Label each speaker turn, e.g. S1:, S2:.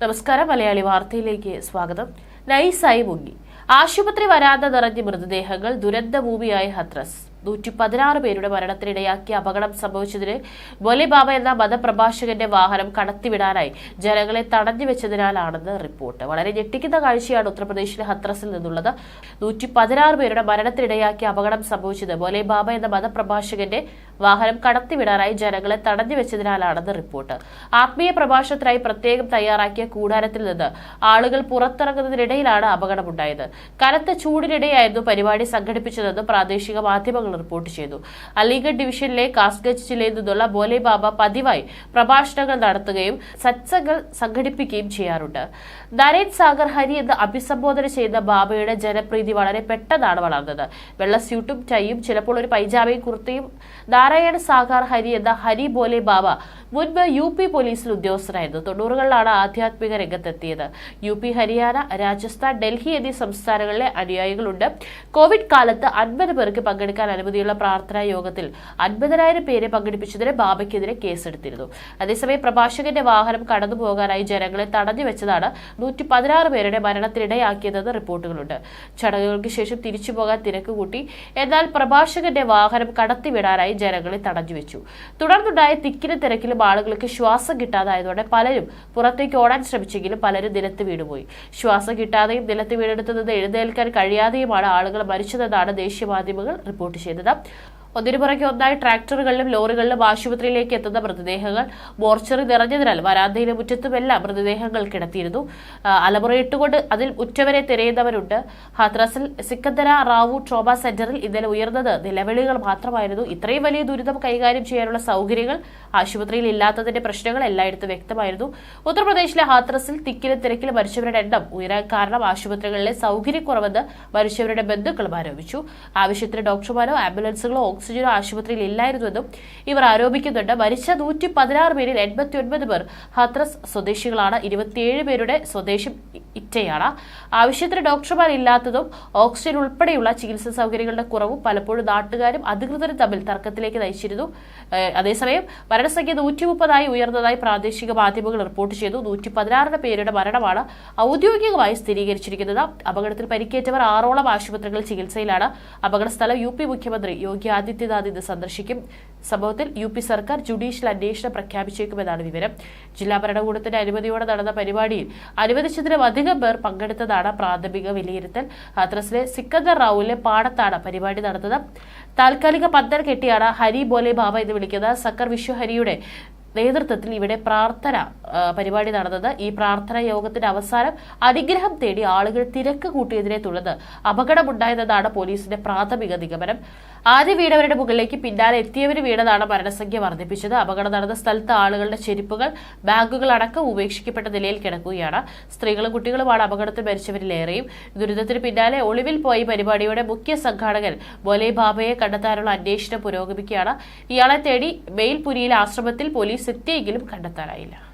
S1: നമസ്കാരം മലയാളി വാർത്തയിലേക്ക് സ്വാഗതം. നൈസായി മുങ്ങി. ആശുപത്രി വരാതെ നിറഞ്ഞ മൃതദേഹങ്ങൾ ദുരന്തഭൂമിയായ ഹത്രസ്. നൂറ്റി പതിനാറ് പേരുടെ മരണത്തിനിടയാക്കിയ അപകടം സംഭവിച്ചതിന് ബൊലിബാബ എന്ന മതപ്രഭാഷകന്റെ വാഹനം കടത്തിവിടാനായി ജനങ്ങളെ തടഞ്ഞു വെച്ചതിനാലാണെന്ന് റിപ്പോർട്ട്. വളരെ ഞെട്ടിക്കുന്ന കാഴ്ചയാണ് ഉത്തർപ്രദേശിലെ ഹത്രസിൽ നിന്നുള്ളത്. നൂറ്റി പതിനാറ് പേരുടെ മരണത്തിനിടയാക്കിയ അപകടം സംഭവിച്ചത് ബൊലിബാബ എന്ന മതപ്രഭാഷകന്റെ വാഹനം കടത്തിവിടാനായി ജനങ്ങളെ തടഞ്ഞു വെച്ചതിനാലാണെന്ന് റിപ്പോർട്ട്. ആത്മീയ പ്രഭാഷണത്തിനായി പ്രത്യേകം തയ്യാറാക്കിയ കൂടാരത്തിൽ നിന്ന് ആളുകൾ പുറത്തിറങ്ങുന്നതിനിടയിലാണ് അപകടമുണ്ടായത്. കനത്ത ചൂടിനിടെയായിരുന്നു പരിപാടി സംഘടിപ്പിച്ചതെന്ന് പ്രാദേശിക മാധ്യമങ്ങൾ റിപ്പോർട്ട് ചെയ്തു. അലിഗഡ് ഡിവിഷനിലെ കാസ്ഗജ് ബോലെ ബാബ പതിവായി പ്രഭാഷണങ്ങൾ നടത്തുകയും സത്സംഗങ്ങൾ സംഘടിപ്പിക്കുകയും ചെയ്യാറുണ്ട്. നരേന്ദ് സാഗർ ഹരി എന്ന് അഭിസംബോധന ചെയ്യുന്ന ബാബയുടെ ജനപ്രീതി വളരെ പെട്ടെന്നാണ് വളർന്നത്. വെള്ള സ്യൂട്ടും ടൈയും ചിലപ്പോൾ ഒരു പൈജാമയും കുർത്തയും നാരായണ സാഗർ ഹരി എന്ന ഹരി ബോലെ ബാബ മുൻപ് യു പി പോലീസിൽ ഉദ്യോഗസ്ഥനായിരുന്നു. തൊണ്ണൂറുകളിലാണ് ആധ്യാത്മിക രംഗത്തെത്തിയത്. യു പി ഹരിയാന രാജസ്ഥാൻ ഡൽഹി എന്നീ സംസ്ഥാനങ്ങളിലെ അനുയായികളുണ്ട്. കോവിഡ് കാലത്ത് അൻപത് പേർക്ക് പങ്കെടുക്കാൻ അനുമതിയുള്ള പ്രാർത്ഥനാ യോഗത്തിൽ അൻപതിനായിരം പേരെ പങ്കെടുപ്പിച്ചതിന് ബാബയ്ക്കെതിരെ കേസെടുത്തിരുന്നു. അതേസമയം പ്രഭാഷകന്റെ വാഹനം കടന്നു പോകാനായി ജനങ്ങളെ തടഞ്ഞു വെച്ചതാണ് നൂറ്റി പതിനാറ് പേരുടെ മരണത്തിനിടയാക്കിയതെന്ന് റിപ്പോർട്ടുകളുണ്ട്. ചടങ്ങുകൾക്ക് ശേഷം തിരിച്ചു പോകാൻ തിരക്ക് കൂട്ടി എന്നാൽ പ്രഭാഷകന്റെ വാഹനം കടത്തിവിടാനായി ജനങ്ങളെ തടഞ്ഞു വെച്ചു. തുടർന്നുണ്ടായ തിക്കിലും തിരക്കിലും ആളുകൾക്ക് ശ്വാസം കിട്ടാതായതോടെ പലരും പുറത്തേക്ക് ഓടാൻ ശ്രമിച്ചെങ്കിലും പലരും നിലത്ത് വീണുപോയി. ശ്വാസം കിട്ടാതെയും നിലത്ത് വീണെടുത്തത് എഴുന്നേൽക്കാൻ കഴിയാതെയുമാണ് ആളുകൾ മരിച്ചതെന്നാണ് ദേശീയ മാധ്യമങ്ങൾ റിപ്പോർട്ട് ചെയ്തത് It up. ഒന്നിനു ഒന്നായി ട്രാക്ടറുകളിലും ലോറികളിലും ആശുപത്രിയിലേക്ക് എത്തുന്ന മൃതദേഹങ്ങൾ മോർച്ചറി നിറഞ്ഞതിനാൽ വരാന്തയിലെ മുറ്റത്തുമെല്ലാം മൃതദേഹങ്ങൾ കിടത്തിയിരുന്നു. അലമുറയിട്ടുകൊണ്ട് അതിൽ ഉറ്റവരെ തിരയുന്നവരുണ്ട്. ഹാത്രസിൽ സിക്കന്ദര റാവു ട്രോമ സെന്ററിൽ ഇന്നലെ ഉയർന്നത് നിലവിളികൾ മാത്രമായിരുന്നു. ഇത്രയും വലിയ ദുരിതം കൈകാര്യം ചെയ്യാനുള്ള സൗകര്യങ്ങൾ ആശുപത്രിയിൽ ഇല്ലാത്തതിന്റെ പ്രശ്നങ്ങൾ എല്ലായിടത്തും വ്യക്തമായിരുന്നു. ഉത്തർപ്രദേശിലെ ഹാത്രസിൽ തിക്കിലും തിരക്കിലും മരിച്ചവരുടെ എണ്ണം ഉയരാൻ കാരണം ആശുപത്രികളിലെ സൗകര്യക്കുറവെന്ന് മരിച്ചവരുടെ ബന്ധുക്കളും ആരോപിച്ചു. ആവശ്യത്തിന് ഡോക്ടർമാരോ ആംബുലൻസുകളോ ഓക്സിജനോ ആശുപത്രിയിൽ ഇല്ലായിരുന്നുവെന്നും ഇവർ ആരോപിക്കുന്നുണ്ട്. മരിച്ച നൂറ്റി പതിനാറ് പേരിൽ എൺപത്തി ഒൻപത് പേർ ഹത്രസ് സ്വദേശികളാണ്. ഇരുപത്തിയേഴ് പേരുടെ സ്വദേശം ഇറ്റയാണ്. ആവശ്യത്തിന് ഡോക്ടർമാർ ഇല്ലാത്തതും ഓക്സിജൻ ഉൾപ്പെടെയുള്ള ചികിത്സാ സൗകര്യങ്ങളുടെ കുറവും പലപ്പോഴും നാട്ടുകാരും അധികൃതരും തമ്മിൽ തർക്കത്തിലേക്ക് നയിച്ചിരുന്നു. അതേസമയം മരണസംഖ്യ നൂറ്റി മുപ്പതായി ഉയർന്നതായി പ്രാദേശിക മാധ്യമങ്ങൾ റിപ്പോർട്ട് ചെയ്തു. നൂറ്റി പതിനാറിന് പേരുടെ മരണമാണ് ഔദ്യോഗികമായി സ്ഥിരീകരിച്ചിരിക്കുന്നത്. അപകടത്തിൽ പരിക്കേറ്റവർ ആറോളം ആശുപത്രികളിൽ ചികിത്സയിലാണ്. അപകടസ്ഥലം യു പി മുഖ്യമന്ത്രി യോഗി ആദിത്യനാഥ് ഇന്ന് സന്ദർശിക്കും. സംഭവത്തിൽ യു പി സർക്കാർ ജുഡീഷ്യൽ അന്വേഷണം പ്രഖ്യാപിച്ചേക്കുമെന്നാണ് വിവരം. ജില്ലാ ഭരണകൂടത്തിന്റെ അനുമതിയോടെ നടന്ന പരിപാടിയിൽ അനുവദിച്ചതിലും അധികം പേർ പങ്കെടുത്തതാണ് പ്രാഥമിക വിലയിരുത്തൽ. ഹാത്രസിലെ സിക്കന്ദർ റാവുവിലെ പാടത്താണ് പരിപാടി നടന്നത്. താൽക്കാലിക പന്തൽ കെട്ടിയാണ് ഹരി ബോലെ ബാബ എന്ന് വിളിക്കുന്ന സക്കർ വിശ്വഹരിയുടെ നേതൃത്വത്തിൽ ഇവിടെ പ്രാർത്ഥന പരിപാടി നടന്നത്. ഈ പ്രാർത്ഥന യോഗത്തിന്റെ അവസാനം അനുഗ്രഹം തേടി ആളുകൾ തിരക്ക് കൂട്ടിയതിനെ തുടർന്ന് അപകടമുണ്ടായതെന്നാണ് പോലീസിന്റെ പ്രാഥമിക നിഗമനം. ആദ്യം വീണവരുടെ മുകളിലേക്ക് പിന്നാലെ എത്തിയവര് വീണതാണ് മരണസംഖ്യ വർദ്ധിപ്പിച്ചത്. അപകടം നടന്ന സ്ഥലത്ത് ആളുകളുടെ ചെരുപ്പുകൾ ബാഗുകൾ അടക്കം ഉപേക്ഷിക്കപ്പെട്ട നിലയിൽ കിടക്കുകയാണ്. സ്ത്രീകളും കുട്ടികളുമാണ് അപകടത്തിൽ മരിച്ചവരിലേറെയും. ദുരിതത്തിന് പിന്നാലെ ഒളിവിൽ പോയി പരിപാടിയുടെ മുഖ്യ സംഘാടകൻ ബോലെ ബാബയെ കണ്ടെത്താനുള്ള അന്വേഷണം പുരോഗമിക്കുകയാണ്. ഇയാളെ തേടി മെയിൽപുരിയിലെ ആശ്രമത്തിൽ പോലീസ് എത്തിയെങ്കിലും കണ്ടെത്താനായില്ല.